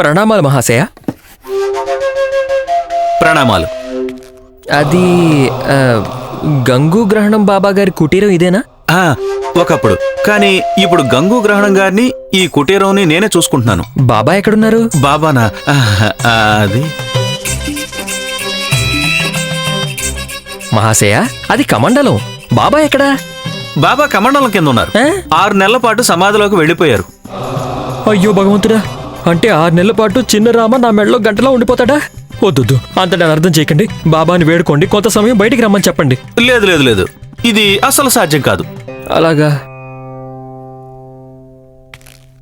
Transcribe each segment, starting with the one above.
ప్రణామాలు మహాశయ. ప్రణామాలు. అది ఆ, గంగు గ్రహణం బాబా గారి కుటీరం ఇదేనా? ఆ, ఒకప్పుడు. కానీ ఇప్పుడు గంగు గ్రహణం గారిని ఈ కుటీరంని నేనే చూసుకుంటున్నాను. బాబా ఎక్కడున్నారు? బాబానా? ఆ, అది. మహాశయ అది కమండలం. బాబా ఎక్కడా? బాబా కమండలం కింద ఉన్నారు? ఆరు నెలల పాటు సమాధిలోకి వెళ్ళిపోయారు. అయ్యో భగవంతుడా. అంటే ఆరు నెలల పాటు చిన్న రామ నా మెడలో గంటలో ఉండిపోతాడా? వద్దొద్దు అంతటా అర్థం చేయకండి. బాబాని వేడుకోండి. కొంత సమయం బయటికి రమ్మని చెప్పండి. లేదు లేదు లేదు. ఇది అసలు సాధ్యం కాదు. అలాగా?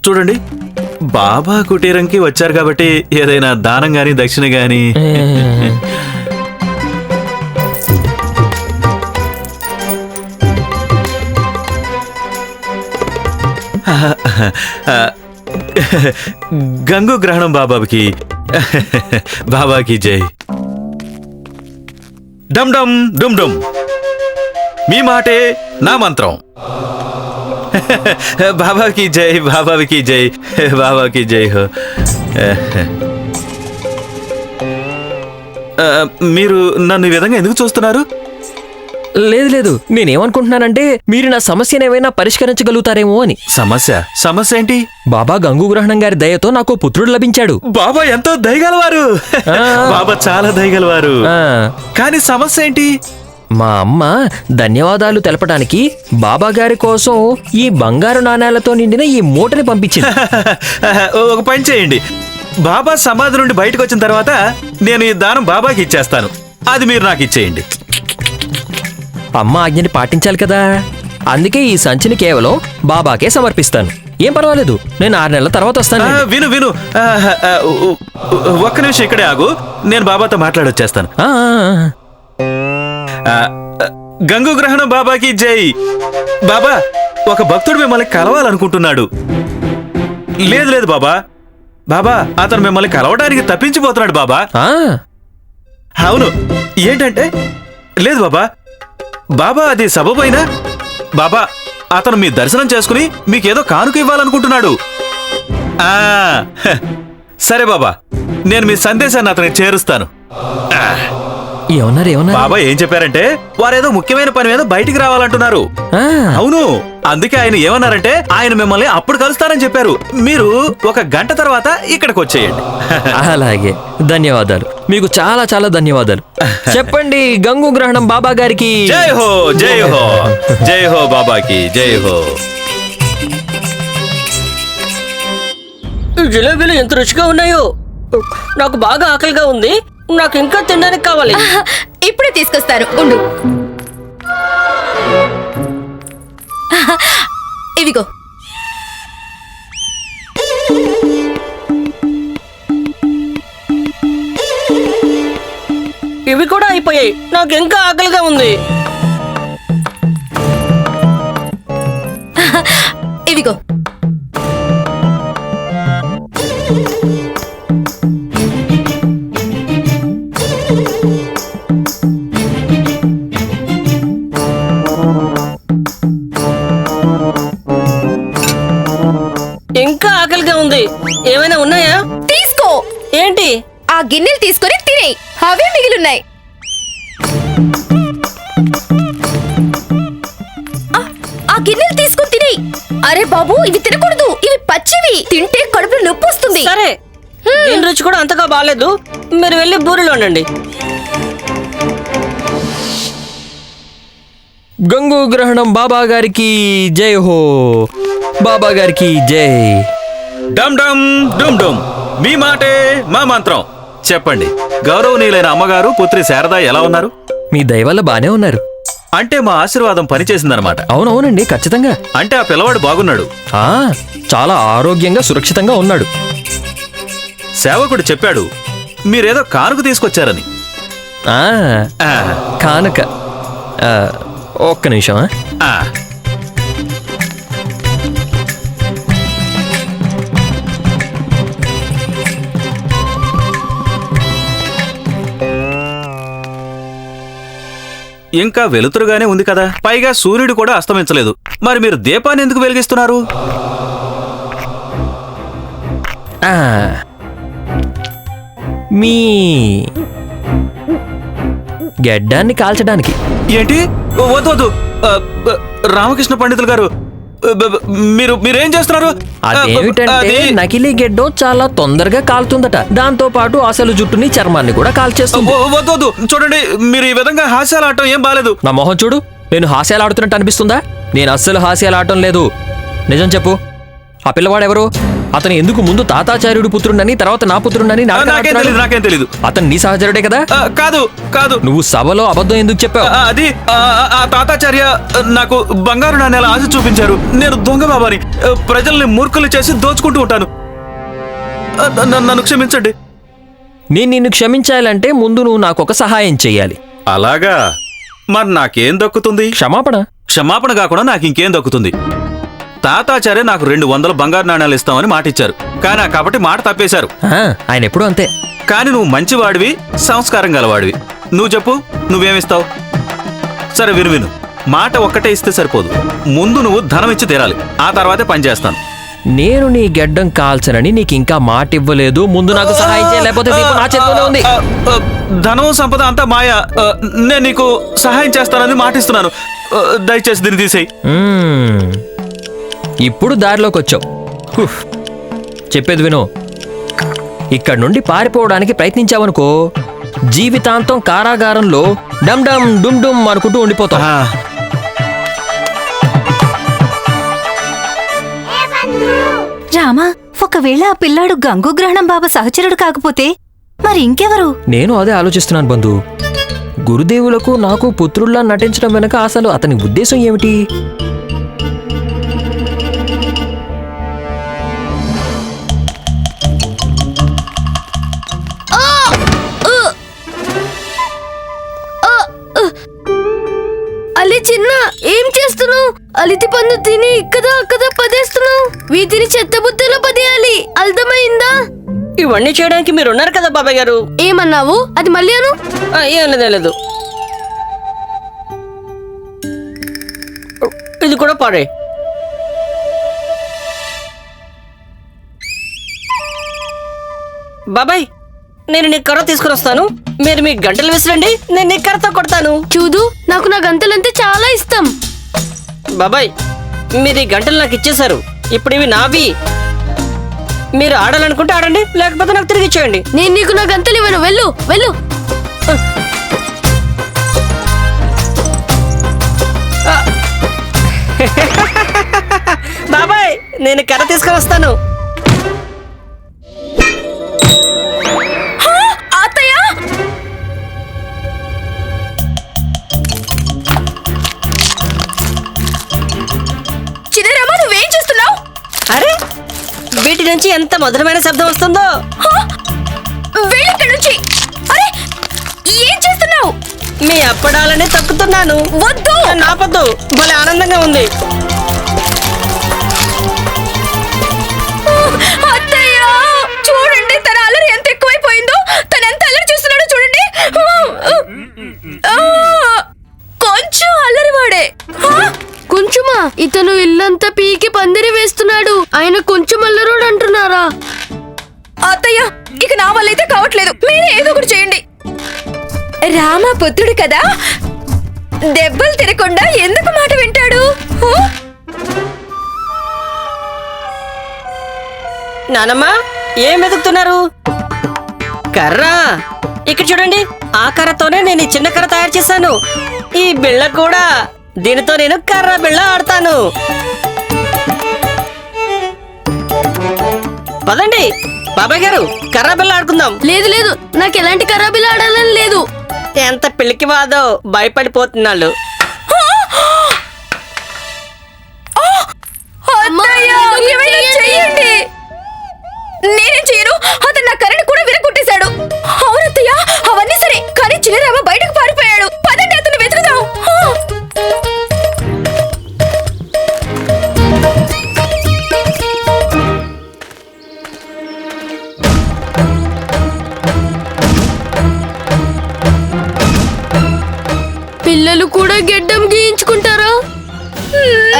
చూడండి. బాబా కుటీరంకి వచ్చారు కాబట్టి ఏదైనా దానం గాని దక్షిణ గాని. గంగు గ్రహణం బాబాకి బాబాకి జై. డమ్ డమ్ డుమ్ డుమ్ మీ మాటే నా మంత్రం. బాబాకి జై బాబాకి జై బాబాకి జై హో. మీరు నన్ను ఈ విధంగా ఎందుకు చూస్తున్నారు? లేదు లేదు. నేనేమనుకుంటున్నానంటే మీరు నా సమస్యను ఏమైనా పరిష్కరించగలుగుతారేమో అని. సమస్య? సమస్య ఏంటి? బాబా గంగు గ్రహణం గారి దయతో నాకు పుత్రుడు లభించాడు. బాబా ఎంతో దయగలవారు. బాబా చాలా దయగలవారు. కానీ సమస్య ఏంటి? మా అమ్మ ధన్యవాదాలు తెలపడానికి బాబా గారి కోసం ఈ బంగారు నాణేలతో నిండిన ఈ మూటని పంపించింది. ఒక పని చేయండి. బాబా సమాధి నుండి బయటకు వచ్చిన తర్వాత నేను ఈ దానం బాబాకి ఇచ్చేస్తాను. అది మీరు నాకు ఇచ్చేయండి. అమ్మ ఆజ్ఞని పాటించాలి కదా? అందుకే ఈ సంచిని కేవలం బాబాకే సమర్పిస్తాను. ఏం పర్వాలేదు నేను ఆరు నెలల తర్వాత ఆ, వస్తాను విను విను. ఆ, ఆ, ఒక్క నిమిషం ఇక్కడే ఆగు. నేను బాబాతో మాట్లాడొచ్చేస్తాను. ఆ, ఆ, ఆ. ఆ, గంగు గ్రహణం బాబాకి జై. బాబా ఒక భక్తుడు మిమ్మల్ని కలవాలనుకుంటున్నాడు. లేదు లేదు బాబా. బాబా అతను మిమ్మల్ని కలవడానికి తప్పించిపోతున్నాడు బాబా. ఆ, అవును. ఏంటంటే లేదు బాబా. బాబా అది సబబైనా? బాబా అతను మీ దర్శనం చేసుకుని మీకేదో కానుక ఇవ్వాలనుకుంటున్నాడు. ఆ. సరే బాబా నేను మీ సందేశాన్ని అతనికి చేరుస్తాను. ఏమన్నారు ఏమన్నారు? బాబా ఏం చెప్పారంటే వారేదో ముఖ్యమైన పని మీద బయటికి రావాలంటున్నారు. అవును. అందుకే ఆయన ఏమన్నారంటే ఆయన మిమ్మల్ని అప్పుడు కలుస్తారని చెప్పారు. మీరు ఒక గంట తర్వాత ఇక్కడికి వచ్చేయండి. అలాగే. ధన్యవాదాలు. మీకు చాలా చాలా ధన్యవాదాలు. చెప్పండి గంగు గ్రహణం బాబా గారికి. జై హో జై హో జై హో బాబాకి జై హో. జిలేబీలు ఎంత రుచిగా ఉన్నాయో. నాకు బాగా ఆకలిగా ఉంది. నాకు ఇంకా తినడానికి కావాలి. ఇప్పుడే తీసుకొస్తారు. ఉండు. ఇవి కూడా అయిపోయాయి. నాకు ఇంకా ఆకలిగా ఉంది. ఇవిగో. ఇంకా ఆకలిగా ఉంది. ఏమైనా ఉన్నాయా? తీసుకో. ఏంటి? ఆ గిన్నెలు తీసుకొని తినేయి. అవే మిగిలిన్నాయి. ఆ, ఆ గిన్నెలు తీసుకొని తినేయి. అరే బాబు ఇవి తినకూడదు. ఇవి పచ్చివి. తింటే కడుపులో నొప్పి వస్తుంది. సరే. దీని రుచి కూడా అంతగా బాగాలేదు మీరు వెళ్ళి బూరెలు వండండి. గంగు గ్రహణం బాబా గారికి జై హో. బాబా గారికి జై. డమ్ డమ్ డుమ్ డుమ్. మీ మాటే మా మంత్రం. చెప్పండి. గౌరవనీయులైన అమ్మగారు పుత్రి శారద ఎలా ఉన్నారు? మీ దయ వల్ల బానే ఉన్నారు. అంటే మా ఆశీర్వాదం పనిచేసిందనమాట అవునవునండి ఖచ్చితంగా. అంటే ఆ పిల్లవాడు బాగున్నాడు. ఆ చాలా ఆరోగ్యంగా సురక్షితంగా ఉన్నాడు. సేవకుడు చెప్పాడు మీరేదో కానుక తీసుకొచ్చారని. ఆ ఆ, కానుక. ఆ, ఒక్క నిమిషం ఆ? ఆ. ఇంకా వెలుతురుగానే ఉంది కదా. పైగా సూర్యుడు కూడా అస్తమించలేదు. మరి మీరు దీపాన్ని ఎందుకు వెలిగిస్తున్నారు? మీ గెడ్డాన్ని కాల్చడానికి. ఏంటి? వద్దు వద్దు. రామకృష్ణ పండితులు గారు మీరు మీరేం చేస్తున్నారు? అదేమిటంటే అది- నకిలీ గెడ్డం చాలా తొందరగా కాలుతుందట. దాంతో పాటు అసలు జుట్టుని చర్మాన్ని కూడా కాల్చేస్తుంది. వద్దు. చూడండి మీరు ఈ విధంగా హాస్యాలు ఆడటం ఏం బాలేదు. నా మొహం చూడు. నేను హాస్యాలు ఆడుతున్నట్టు అనిపిస్తుందా? నేను అస్సలు హాస్యాలు ఆడటం లేదు. నిజం చెప్పు. ఆ పిల్లవాడెవరు? అతను ఎందుకు ముందు తాతాచార్యుడు పుత్రుడని తర్వాత నా పుత్రుడని నాకేం? తెలీదు తెలీదు. అతను నీ సహచరుడే కదా? కాదు కాదు. నువ్వు సభలో అబద్ధం ఎందుకు చెప్పావు? అది ఆ, ఆ తాతాచార్య నాకు బంగారు నాణ్యాల ఆశ చూపించారు. నేను దొంగ బాబాని. ప్రజల్ని మూర్ఖులు చేసి దోచుకుంటూ ఉంటాను. నన్ను క్షమించండి. నేను నిన్ను క్షమించాలంటే ముందు నువ్వు నాకు ఒక సహాయం చెయ్యాలి. అలాగా? మరి నాకేం దక్కుతుంది? క్షమాపణ. క్షమాపణ కాకుండా నాకు ఇంకేం దక్కుతుంది? తాతాచార్య నాకు రెండు వందల బంగారు నాణ్యాలు ఇస్తామని మాటిచ్చారు. కానీ ఆ కాబట్టి మాట తప్పేశారు. ఆ, ఆయన ఎప్పుడూ అంతే. కానీ నువ్వు మంచివాడివి సంస్కారం గలవాడివి. నువ్వు చెప్పు నువ్వేమిస్తావు? సరే విను విను. మాట ఒక్కటే ఇస్తే సరిపోదు. ముందు నువ్వు ధనం ఇచ్చి తీరాలి. ఆ తర్వాతే పని చేస్తాను. నేను నీ గెడ్డం కాల్చనని నీకు ఇంకా మాట ఇవ్వలేదు. ముందు నాకు సహాయం చేయ లేకపోతే దీపం నా చేతిలోనే ఉంది. ఆ, ఆ, ధనం సంపద అంతా మాయ. ఆ, నేను నీకు సహాయం చేస్తానని మాటిస్తున్నాను. ఆ, దయచేసి దీన్ని తీసేయి. మ్మ్. ఇప్పుడు దారిలోకి వచ్చావు. చెప్పేది విను. ఇక్కడి నుండి పారిపోవడానికి ప్రయత్నించావనుకో జీవితాంతం కారాగారంలో డమ్ డమ్ డుమ్ డుమ్ అనుకుంటూ ఉండిపోతావు. ఆ, రామా ఒకవేళ ఆ పిల్లాడు గంగుగ్రహణం బాబా సహచరుడు కాకపోతే మరి ఇంకెవరు? నేను అదే ఆలోచిస్తున్నాను బంధు. గురుదేవులకు నాకు పుత్రుల్లా నటించడం వెనక అసలు అతని ఉద్దేశం ఏమిటి? అలి చిన్న ఏం చేస్తున్నావు? అలితి పన్ను తిని ఇక్కడ అక్కడ పదేస్తున్నావు? వీటిని చెత్త బుద్ధలో పదేయాలి. అర్థమైందా? ఇవన్నీ చేయడానికి మీరు ఉన్నారు కదా బాబాయ్ గారు. ఏమన్నావు? అది మళ్ళీ అను. ఏం లేదు ఏం లేదు ఇది కూడా పాడే. బాబాయ్ నేను నీ కర్ర తీసుకుని వస్తాను. మీరు మీ గంటలు విసిరండి. నేను నీ కర్రతో కొడతాను. చూడు నాకు నా గంతలంటే చాలా ఇష్టం. బాబాయ్ మీరు ఈ గంటలు నాకు ఇచ్చేశారు. ఇప్పుడు ఇవి నావి. మీరు ఆడాలనుకుంటే ఆడండి లేకపోతే నాకు తిరిగి ఇచ్చేయండి. నేను నీకు నా గంతలు ఇవ్వను. వెళ్ళు వెళ్ళు. బాబాయ్ నేను కర్ర తీసుకొని వస్తాను. నుంచి ఎంత మధురమైన శబ్దం వస్తుందో. నుంచి. అరే ఏం చేస్తున్నావు? మీ అప్పడాలని తక్కుతున్నాను వద్దు. నాపద్దు భలే ఆనందంగా ఉంది. నానమ్మా ఏం వెతుకుతున్నారు? కర్ర? ఇక్కడ చూడండి ఆ కర్రతోనే నేను ఈ చిన్న కర్ర తయారు చేశాను. ఈ బిళ్ళ కూడా దీనితో నేను కర్ర బిళ్ళ ఆడతాను. పదండి బాబాయ్ గారు కర్ర బిళ్ళ ఆడుకుందాం. లేదు లేదు నాకు ఎలాంటి ఖరాబీలు ఆడాలని లేదు. ఎంత పిల్లికి వాదో భయపడిపోతున్నాళ్ళు. నేనేం చేయను? అతను నా కరెంట్ కూడా విరగొట్టేశాడు. అవునత్తయ్య అవన్నీ సరే కానీ చిన్నరామ బయటకు పారిపోయాడు. పదండి అతను వెతుకుదాం. పిల్లలు కూడా గెడ్డం గీయించుకుంటారా?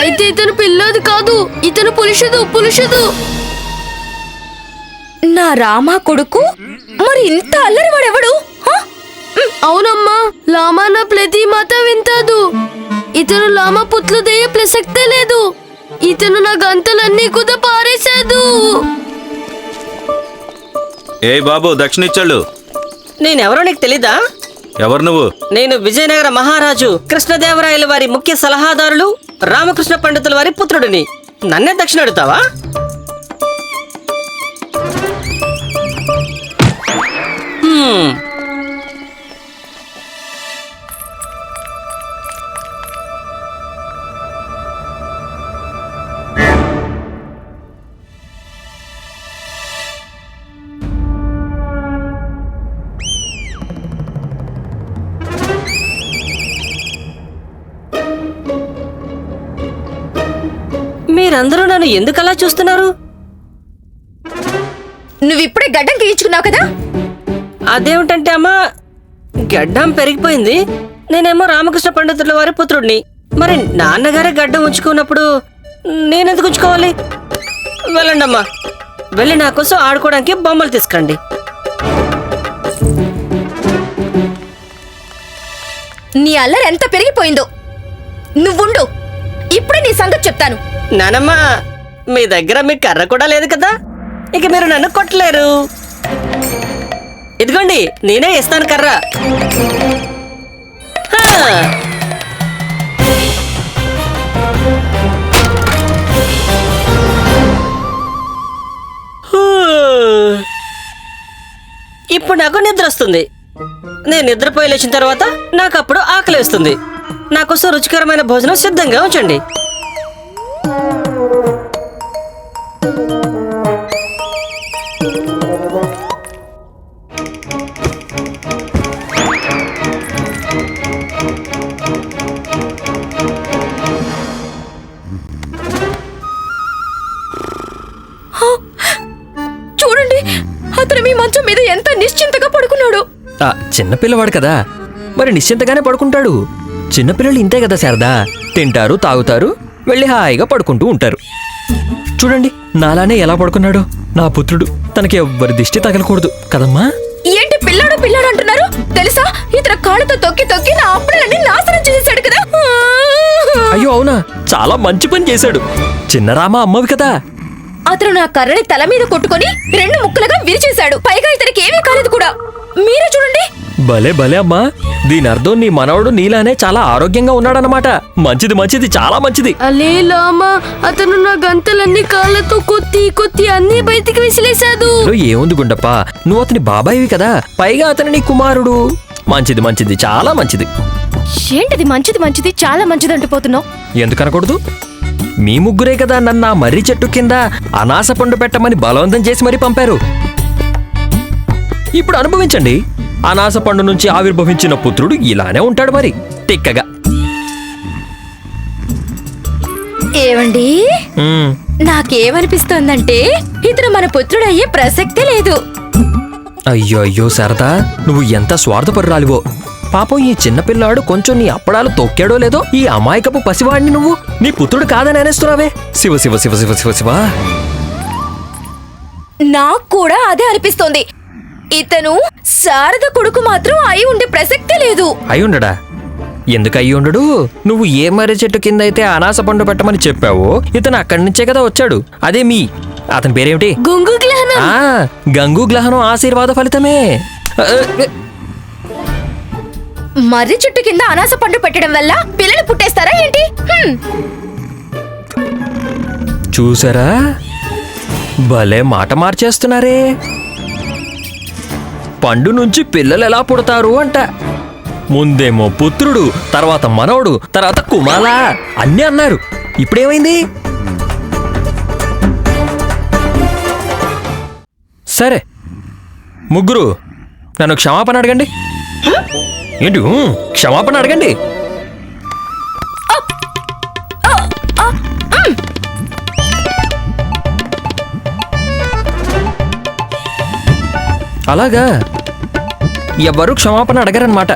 అయితే ఇతను పిల్లది కాదు. ఇతను పులుషదు పులుషదు నా రామా కొడుకు? మరి ఇంత అల్లరి వాడెవడు హ? అవునమ్మా లామా నా ప్రతి మాట వింటాడు. ఇతను లామా పుత్రుదయ్యే ప్రసక్తే లేదు. ఇతను నా గంతలన్నీ కూడా పారేశాడు. ఏ బాబు దక్షిణిచ్చాళ్ళు. నేనెవరో నీకు తెలీదా? ఎవరు నువ్వు? నేను విజయనగర మహారాజు కృష్ణదేవరాయల వారి ముఖ్య సలహాదారులు రామకృష్ణ పండితుల వారి పుత్రుడిని. నన్నే దక్షిణ అడుగుతావా? నన్ను ఎందుకలా చూస్తున్నారు? నువ్విప్పుడే గడ్డం గీయించుకున్నావు కదా? అదేమిటంటే అమ్మా గడ్డం పెరిగిపోయింది. నేనేమో రామకృష్ణ పండితుల వారి పుత్రుడిని. మరి నాన్నగారే గడ్డం ఉంచుకున్నప్పుడు నేనెందుకు ఉంచుకోవాలి? వెళ్ళండి అమ్మా. వెళ్ళి నా కోసం ఆడుకోవడానికి బొమ్మలు తీసుకురండి. నీ అల్లరి ఎంత పెరిగిపోయిందో. నువ్వుండు. ఇప్పుడే నీ సంగతి చెప్తాను. నానమ్మ మీ దగ్గర మీ కర్ర కూడా లేదు కదా? ఇక మీరు నన్ను కొట్టలేరు. ఇదిగోండి నేనే ఇస్తాను కర్ర. ఇప్పుడు నాకు నిద్ర వస్తుంది. నేను నిద్రపోయి లేచిన తర్వాత నాకు అప్పుడు ఆకలి వేస్తుంది. నా కోసం రుచికరమైన భోజనం సిద్ధంగా ఉంచండి. చిన్నపిల్లవాడు కదా. మరి నిశ్చింతగానే పడుకుంటాడు. చిన్నపిల్లలు ఇంతే కదా శారదా. తింటారు తాగుతారు వెళ్ళి హాయిగా పడుకుంటూ ఉంటారు. చూడండి నాలానే ఎలా పడుకున్నాడు. నా పుత్రుడు తనకి ఎవ్వరి దిష్టి తగలకూడదు. కదమ్మా? ఏంటి పిల్లాడు పిల్లాడు అంటున్నారు? తెలుసా? ఇతర కాళ్ళతో తొక్కి తొక్కి నా అప్పులన్నీ నాశనం చేసేసాడు కదా. అయ్యో అవునా? చాలా మంచి పని చేశాడు. చిన్నరామ అమ్మవి కదా. అతను నా కర్రని తల మీద కొట్టుకొని రెండు ముక్కలుగా విరిచేశాడు. పైగా ఇతనికి ఏమీ కాలేదు కూడా. మీరే చూడండి. భలే భలే అమ్మా. దీని అర్థం నీ మనవడు నీలానే చాలా ఆరోగ్యంగా ఉన్నాడనమాట మంచిది మంచిది చాలా మంచిది. అలే లామా అతను నా గంతలన్నీ కాళ్ళతో కొత్తి కొత్తి అన్ని బయటికి విసిలేశాడు ఏముంది గుండప్ప? నువ్వు అతని బాబాయివి కదా. పైగా అతని నీ కుమారుడు. మంచిది మంచిది చాలా మంచిది. ఏంటిది మంచిది మంచిది చాలా మంచిది అంటుపోతున్నావు ఎందుకనకూడదు మీ ముగ్గురే కదా నన్ను ఆ మర్రి చెట్టు కింద అనాస పండు పెట్టమని బలవంతం చేసి మరీ పంపారు. ఇప్పుడు అనుభవించండి. అనాస పండు నుంచి ఆవిర్భవించిన పుత్రుడు ఇలానే ఉంటాడు మరి. తిక్కగా. ఏవండి? ఉమ్, నాకేమనిపిస్తోందంటే ఇతను మన పుత్రుడయ్యే ప్రసక్తే లేదు. అయ్యో అయ్యో శారదా నువ్వు ఎంత స్వార్థపరురాలివో. పాపం ఈ చిన్నపిల్లాడు కొంచెం నీ అప్పడాలు తొక్కాడో లేదో ఈ అమాయకపు పసివాడిని నువ్వు? నీ పుత్రుడు కాదని అనేస్తున్నావే. శివ శివ శివ శివ శివ శివ. నాకు కూడా అదే అనిపిస్తోంది. ఇతను శారద కొడుకు మాత్రం అయి ఉండే ప్రసక్తే లేదు. అయ్యుండడా ఎందుకు అయ్యి ఉండడు? నువ్వు ఏ మర్రి చెట్టు కింద అయితే అనాస పండు పెట్టమని చెప్పావో ఇతను అక్కడి నుంచే కదా వచ్చాడు. అదే మీ. అతని పేరేమిటి? గుంగు గ్రహణం. ఆ గంగు గ్రహణం ఆశీర్వాద ఫలితమే. మర్రి చెట్టు కింద అనాస పండు పెట్టడం వల్ల పిల్లలు పుట్టేస్తారా ఏంటి. చూసారా? భలే మాట మార్చేస్తున్నారే. పండు నుంచి పిల్లలు ఎలా పుడతారు అంట. ముందేమో పుత్రుడు తర్వాత మనవడు తర్వాత కుమాల అన్నీ అన్నారు. ఇప్పుడేమైంది? సరే. ముగ్గురు నన్ను క్షమాపణ అడగండి. ఏంటి? ఊ, క్షమాపణ అడగండి. అలాగా. ఎవ్వరూ క్షమాపణ అడగరన్నమాట.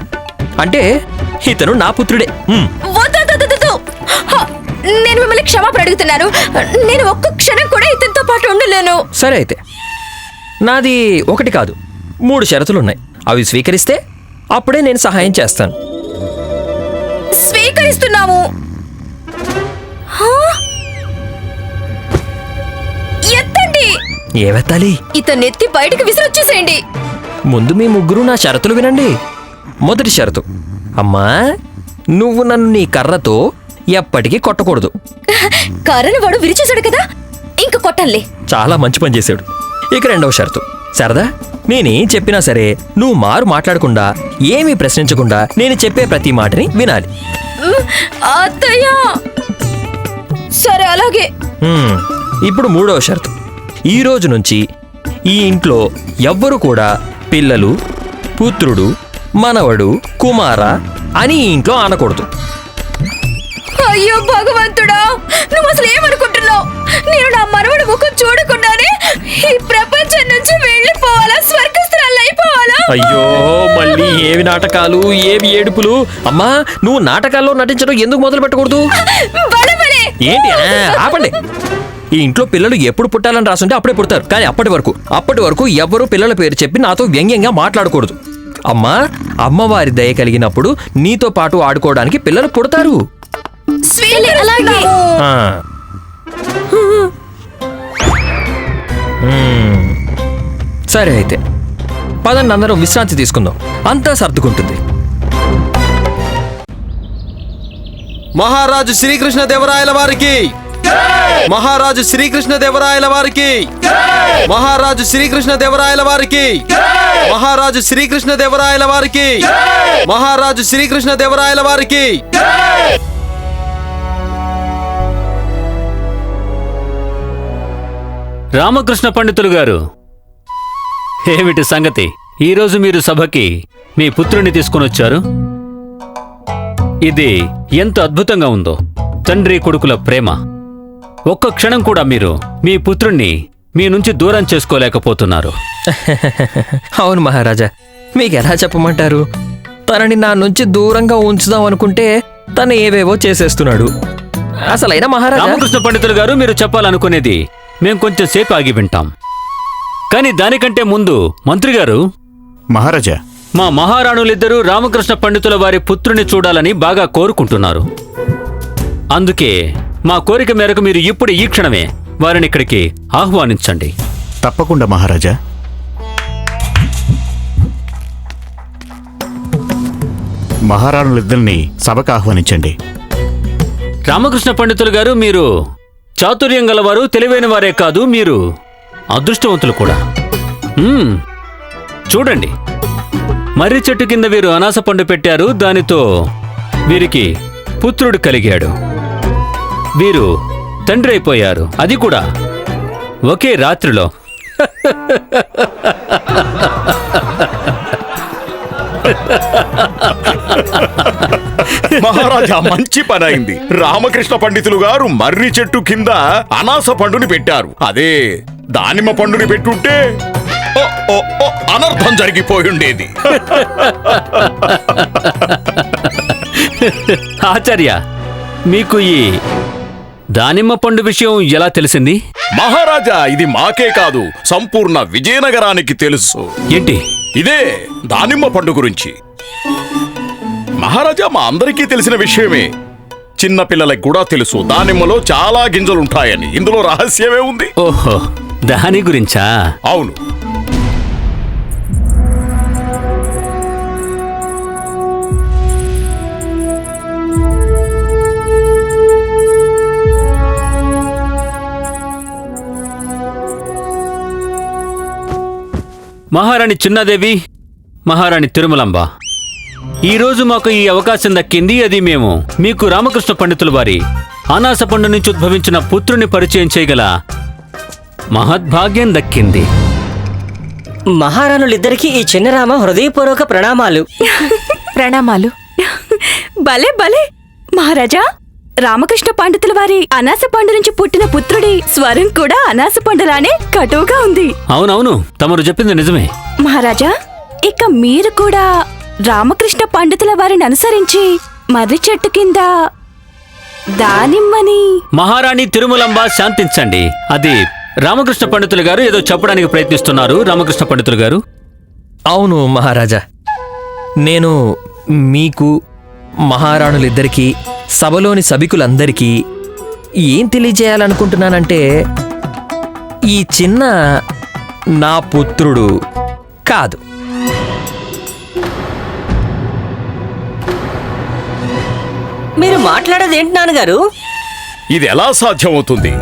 అంటే ఇతను నా పుత్రుడే. ఉమ్, వద్దు, నేను మిమ్మల్ని క్షమాపణ అడుగుతున్నాను. నేను ఒక్క క్షణం కూడా ఇతనితో పాటు ఉండలేను. సరే అయితే. నాది ఒకటి కాదు. మూడు షరతులున్నాయి. అవి స్వీకరిస్తే అప్పుడే నేను సహాయం చేస్తాను. స్వీకరిస్తున్నాము? ఎత్తండి. ఇతన్ని ఎత్తి బయటకు విసిరొచ్చేసేయండి. ముందు మీ ముగ్గురు నా షరతులు వినండి. మొదటి షరతు అమ్మా నువ్వు నన్ను నీ కర్రతో ఎప్పటికీ కొట్టకూడదు. కర్రని వాడు విరిచేశాడు కదా ఇంక కొట్టంలే చాలా మంచి పని చేశాడు. ఇక రెండవ షరతు సరదా నేనేం చెప్పినా సరే నువ్వు మారు మాట్లాడకుండా ఏమీ ప్రశ్నించకుండా నేను చెప్పే ప్రతి మాటని వినాలి. అత్తయ్య! సరే అలాగే. హ్మ్, ఇప్పుడు మూడవ షరతు. ఈ రోజు నుంచి ఈ ఇంట్లో ఎవ్వరు కూడా పిల్లలు పుత్రుడు మనవడు కుమార అని ఈ ఇంట్లో అనకూడదు అయ్యో భగవంతుడా! నువ్వు అసలు ఏమనుకుంటున్నావు నేను నా మనవడి ముఖం చూడకుండానే ఈ ప్రపంచం నుంచి వెళ్ళిపోవాలా? స్వర్గస్థురాలు అయిపోవాలా? అయ్యో మళ్ళీ ఏవి నాటకాలు ఏవి ఏడుపులు? అమ్మా నువ్వు నాటకాల్లో నటించడం ఎందుకు మొదలు పెట్టకూడదు? ఏంటి? ఆపండి. ఈ ఇంట్లో పిల్లలు ఎప్పుడు పుట్టాలని రాసుంటే అప్పుడే పుడతారు. కానీ అప్పటి వరకు అప్పటి వరకు ఎవ్వరూ పిల్లల పేరు చెప్పి నాతో వ్యంగ్యంగా మాట్లాడకూడదు. అమ్మా అమ్మవారి దయ కలిగినప్పుడు నీతో పాటు ఆడుకోవడానికి పిల్లలు పుడతారు. సరే అయితే పదండి అందరం విశ్రాంతి తీసుకుందాం. అంతా సర్దుకుంటుంది. మహారాజు శ్రీకృష్ణ దేవరాయల వారికి. మహారాజు శ్రీకృష్ణ దేవరాయల వారికి. మహారాజు శ్రీకృష్ణ దేవరాయల వారికి. మహారాజు శ్రీకృష్ణ దేవరాయల వారికి. మహారాజు శ్రీకృష్ణ దేవరాయల వారికి. రామకృష్ణ పండితులు గారు. ఏమిటి సంగతి? ఈరోజు మీరు సభకి మీ పుత్రుని తీసుకుని వచ్చారు? ఇది ఎంత అద్భుతంగా ఉందో. తండ్రి కొడుకుల ప్రేమ. ఒక్క క్షణం కూడా మీరు మీ పుత్రుణ్ణి మీ నుంచి దూరం చేసుకోలేకపోతున్నారు. అవును మహారాజా మీకు ఎలా చెప్పమంటారు? తనని నా నుంచి దూరంగా ఉంచుదాం అనుకుంటే తను ఏవేవో చేసేస్తున్నాడు. అసలైన మహారాజా? రామకృష్ణ పండితులు గారు మీరు చెప్పాలనుకునేది మేం కొంచెం సేపు ఆగి వింటాం. కానీ దానికంటే ముందు మంత్రి గారు మహారాజా. మా మహారాణులిద్దరూ రామకృష్ణ పండితుల వారి పుత్రుని చూడాలని బాగా కోరుకుంటున్నారు. అందుకే మా కోరిక మేరకు మీరు ఇప్పుడు ఈ క్షణమే వారిని ఇక్కడికి ఆహ్వానించండి. తప్పకుండా మహారాజా. మహారాణులిద్దరిని సభకు ఆహ్వానించండి. రామకృష్ణ పండితులు గారు మీరు చాతుర్యం గలవారు తెలివైన వారే కాదు మీరు. అదృష్టవంతులు కూడా. మ్మ్. చూడండి. మర్రి చెట్టు కింద వీరు అనాస పండు పెట్టారు. దానితో వీరికి పుత్రుడు కలిగాడు. వీరు తండ్రి అయిపోయారు. అది కూడా ఒకే రాత్రిలో. మహారాజా మంచి పని అయింది రామకృష్ణ పండితులు గారు మర్రి చెట్టు కింద అనాస పండుని పెట్టారు. అదే దానిమ్మ పండుని పెట్టుంటే అనర్థం జరిగిపోయి ఉండేది ఆచార్య మీకు ఈ దానిమ్మ పండు విషయం ఎలా తెలిసింది? మహారాజా ఇది మాకే కాదు సంపూర్ణ విజయనగరానికి తెలుసు. ఏంటి? ఇదే దానిమ్మ పండు గురించి. మహారాజా మా అందరికీ తెలిసిన విషయమే. చిన్న పిల్లలకు కూడా తెలుసు దానిమ్మలో చాలా గింజలుంటాయని. ఇందులో రహస్యమే ఉంది. ఓహో దాని గురించా? అవును. మహారాణి చిన్నాదేవి మహారాణి తిరుమలంబ. ఈరోజు మాకు ఈ అవకాశం దక్కింది అది మేము. మీకు రామకృష్ణ పండితుల వారి అనాస పండు నుంచి ఉద్భవించిన పుత్రుని పరిచయం చేయగల మహద్భాగ్యం దక్కింది. మహారాణులిద్దరికీ ఈ చిన్నరామ హృదయపూర్వక ప్రణామాలు. ప్రణామాలు. భలే భలే. మహారాజా రామకృష్ణ పండితుల వారి అనాస పండు నుంచి పుట్టిన పుత్రుడి స్వరం కూడా అనాస పండులానే కటువుగా ఉంది. అవునవును తమరు చెప్పింది నిజమే. మహారాజా ఇక మీరు కూడా రామకృష్ణ పండితుల వారిని అనుసరించి మర్రి చెట్టు కింద దానిమ్మని మహారాణి తిరుమలంబ శాంతించండి. అది రామకృష్ణ పండితులు గారు ఏదో చెప్పడానికి ప్రయత్నిస్తున్నారు. రామకృష్ణ పండితులు గారు? అవును మహారాజా. నేను మీకు మహారాణులిద్దరికీ సభలోని సభికులందరికీ ఏం తెలియజేయాలనుకుంటున్నానంటే ఈ చిన్న నా పుత్రుడు కాదు. మీరు మాట్లాడేది ఏంటి నాన్నగారు? ఇది ఎలా సాధ్యమవుతుంది?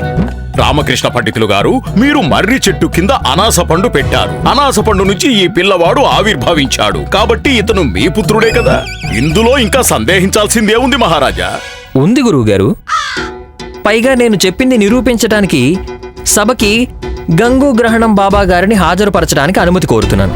రామకృష్ణ పండితులు గారు మీరు మర్రి చెట్టు కింద అనాస పండు పెట్టారు. అనాస పండు నుంచి ఈ పిల్లవాడు ఆవిర్భవించాడు. కాబట్టి ఇతను మీ పుత్రుడే కదా? ఇందులో ఇంకా సందేహించాల్సిందే ఉంది మహారాజా. ఉంది గురువుగారు. పైగా నేను చెప్పింది నిరూపించడానికి సభకి గంగు గ్రహణం బాబా గారిని హాజరుపరచడానికి అనుమతి కోరుతున్నాను.